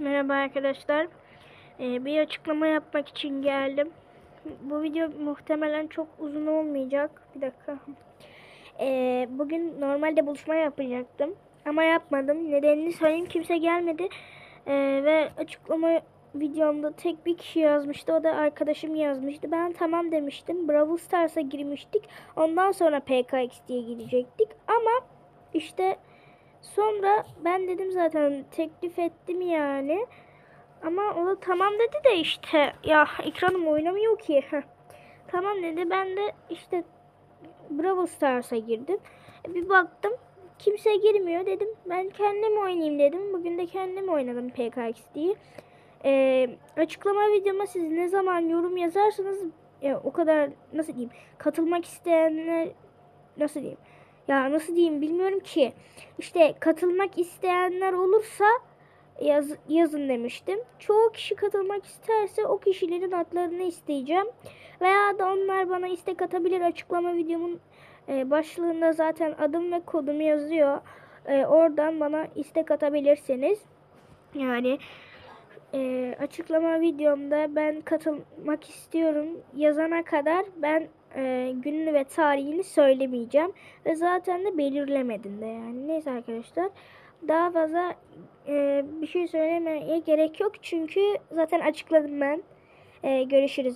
Merhaba arkadaşlar. Ee, bir açıklama yapmak için geldim. Bu video muhtemelen çok uzun olmayacak. Bir dakika. Ee, bugün normalde buluşma yapacaktım. Ama yapmadım. Nedenini söyleyeyim. Kimse gelmedi. Ee, ve açıklama videomda tek bir kişi yazmıştı. O da arkadaşım yazmıştı. Ben tamam demiştim. Brawl Stars'a girmiştik. Ondan sonra PKX diye gidecektik. Ama işte Sonra ben dedim zaten teklif ettim yani. Ama o da tamam dedi de işte ya ekranım oynamıyor ki. Tamam dedi ben de işte Bravo Stars'a girdim. E, Bir baktım kimse girmiyor dedim. Ben kendim oynayayım dedim. Bugün de kendim oynadım PKX diye. E, açıklama videoma siz ne zaman yorum yazarsanız e, o kadar nasıl diyeyim katılmak isteyenler nasıl diyeyim ya nasıl diyeyim bilmiyorum ki. İşte katılmak isteyenler olursa yaz, yazın demiştim. Çoğu kişi katılmak isterse o kişilerin adlarını isteyeceğim. Veya da onlar bana istek atabilir. Açıklama videomun e, başlığında zaten adım ve kodum yazıyor. E, oradan bana istek atabilirsiniz. Yani e, açıklama videomda ben katılmak istiyorum yazana kadar ben e, gününü ve tarihini söylemeyeceğim. Ve zaten de belirlemedim de yani. Neyse arkadaşlar. Daha fazla e, bir şey söylemeye gerek yok. Çünkü zaten açıkladım ben. E, görüşürüz.